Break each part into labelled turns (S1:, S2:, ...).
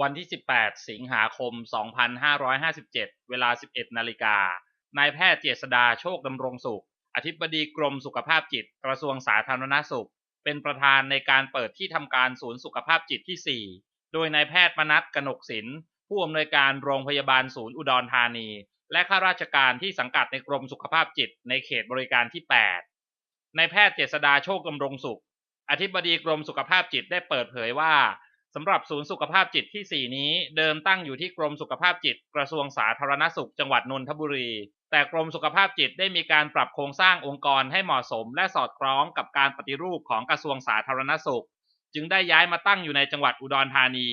S1: วันที่ 18 สิงหาคม 2557 เวลา 11 นาฬิกา นายแพทย์เจษดาโชคดำรงสุข อธิบดีกรมสุขภาพจิต กระทรวงสาธารณสุข เป็นประธานในการเปิดที่ทำการศูนย์สุขภาพจิตที่ 4 โดยนายแพทย์มนัสกนกศิลป์ผู้อำนวยการโรงพยาบาลศูนย์อุดรธานี และข้าราชการที่สังกัดในกรมสุขภาพจิต ในเขตบริการที่ 8 นายแพทย์เจษดาโชคดำรงสุข อธิบดีกรมสุขภาพจิตได้เปิดเผยว่า สำหรับศูนย์สุขภาพจิตที่ 4 นี้ เดิมตั้งอยู่ที่กรมสุขภาพจิต กระทรวงสาธารณสุขจังหวัดนนทบุรี แต่กรมสุขภาพจิตได้มีการปรับโครงสร้างองค์กรให้เหมาะสม และสอดคล้องกับการปฏิรูปของกระทรวงสาธารณสุข จึงได้ย้ายมาตั้งอยู่ในจังหวัดอุดรธานี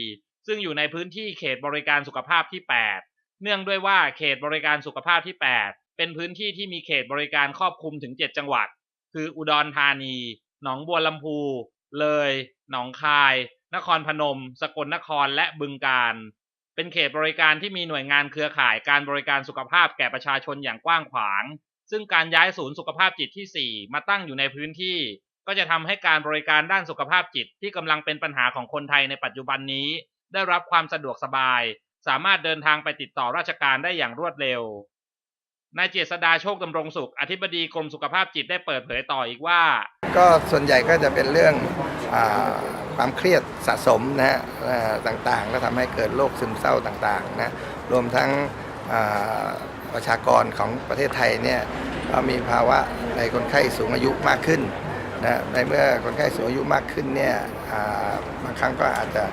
S1: ซึ่งอยู่ในพื้นที่เขตบริการสุขภาพที่ 8 เนื่องด้วยว่าเขตบริการสุขภาพที่ 8 เป็นพื้นที่ที่มีเขตบริการครอบคลุมถึง 7 จังหวัด คืออุดรธานี หนองบัวลำพู เลย หนองคาย นครพนม สกลนครและบึงกาฬเป็นเขตบริการที่มีหน่วยงานเครือข่ายการบริการสุขภาพแก่ประชาชนอย่างกว้างขวาง ซึ่งการย้ายศูนย์สุขภาพจิตที่ 4 มาตั้งอยู่ในพื้นที่ ก็จะทำให้การบริการด้านสุขภาพจิตที่กำลังเป็นปัญหาของคนไทยในปัจจุบันนี้ ได้รับความสะดวกสบาย สามารถเดินทางไปติดต่อราชการได้อย่างรวดเร็วนายเจษดาโชคดำรงสุข อธิบดีกรมสุขภาพจิตได้เปิดเผยต่ออีกว่า
S2: ก็ส่วนใหญ่ก็จะเป็นเรื่องอา ความเครียดสะสมนะฮะต่างๆ แล้วทำให้เกิดโรคซึมเศร้าต่างๆนะรวมทั้งประชากรของประเทศไทยเนี่ยก็มีภาวะในคนไข้สูงอายุมากขึ้นนะในเมื่อคนไข้สูงอายุมากขึ้นเนี่ยบางครั้งก็อาจจะ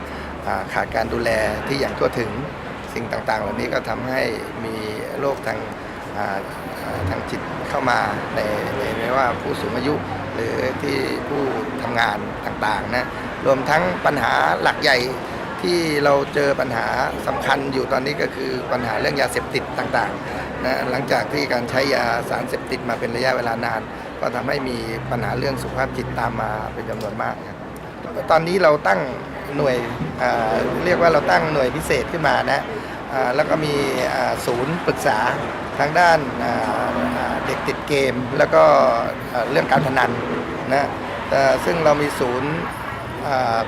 S2: ขาดการดูแลที่อย่างทั่วถึงสิ่งต่างๆ เหล่านี้ก็ทำให้มีโรคทางทางจิตเข้ามาในในไม่ว่าผู้สูงอายุหรือที่ผู้ทำงานต่างๆนะ รวมทั้งปัญหาหลักใหญ่ที่เราเจอปัญหาสำคัญอยู่ตอนนี้ก็คือปัญหาเรื่องยาเสพติดต่างๆนะหลังจากที่การใช้ยาสารเสพติดมาเป็นระยะเวลานาน ก็ทำให้มีปัญหาเรื่องสุขภาพจิตตามมาเป็นจำนวนมากครับตอนนี้เราตั้งหน่วยเรียกว่าเราตั้งหน่วยพิเศษขึ้นมานะแล้วก็มีศูนย์ปรึกษาทางด้านเด็กติดเกม แล้วก็เรื่องการพนันนะซึ่งเรามีศูนย์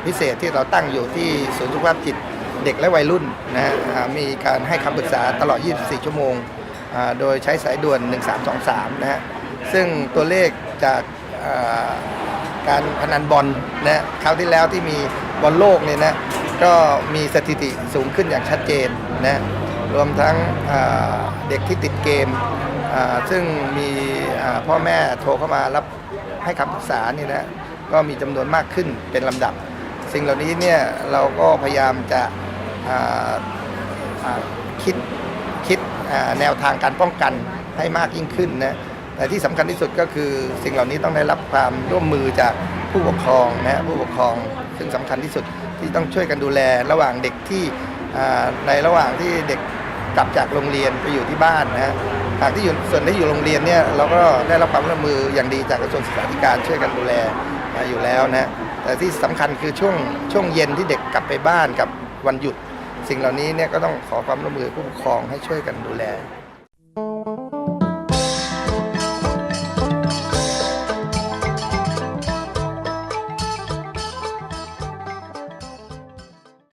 S2: พิเศษที่เราตั้งอยู่ที่ศูนย์สุขภาพจิตเด็กและวัยรุ่นนะอ่ามีการให้คำปรึกษาตลอด 24 ชั่วโมง โดยใช้สายด่วน 1323 นะฮะ ซึ่งตัวเลขจากการพนันบอลนะคราวที่แล้วที่มีบอลโลกเนี่ยนะก็มีสถิติสูงขึ้นอย่างชัดเจนนะรวมทั้งเด็กที่ติดเกม ซึ่งมีพ่อแม่โทรเข้ามารับให้คำปรึกษานี่นะ ก็มีจำนวนมากขึ้นเป็นลำดับ สิ่งเหล่านี้เนี่ยเราก็พยายามจะคิดคิดแนวทางการป้องกันให้มากยิ่งขึ้นนะแต่ที่สำคัญที่สุดก็คือสิ่งเหล่านี้ต้องได้รับความร่วมมือจากผู้ปกครองนะผู้ปกครองซึ่งสำคัญที่สุดที่ต้องช่วยกันดูแลระหว่างเด็กที่ในระหว่างที่เด็กกลับจากโรงเรียนไปอยู่ที่บ้านนะหากที่อยู่ส่วนที่อยู่โรงเรียนเนี่ยเราก็ได้รับความร่วมมืออย่างดีจากกระทรวงศึกษาธิการช่วยกันดูแล นะอยู่แล้วนะแต่ที่สำคัญคือช่วงช่วงเย็นที่เด็กกลับไปบ้านกับวันหยุด สิ่งเหล่านี้เนี่ยก็ต้องขอความร่วมมือผู้ปกครองให้ช่วยกันดูแล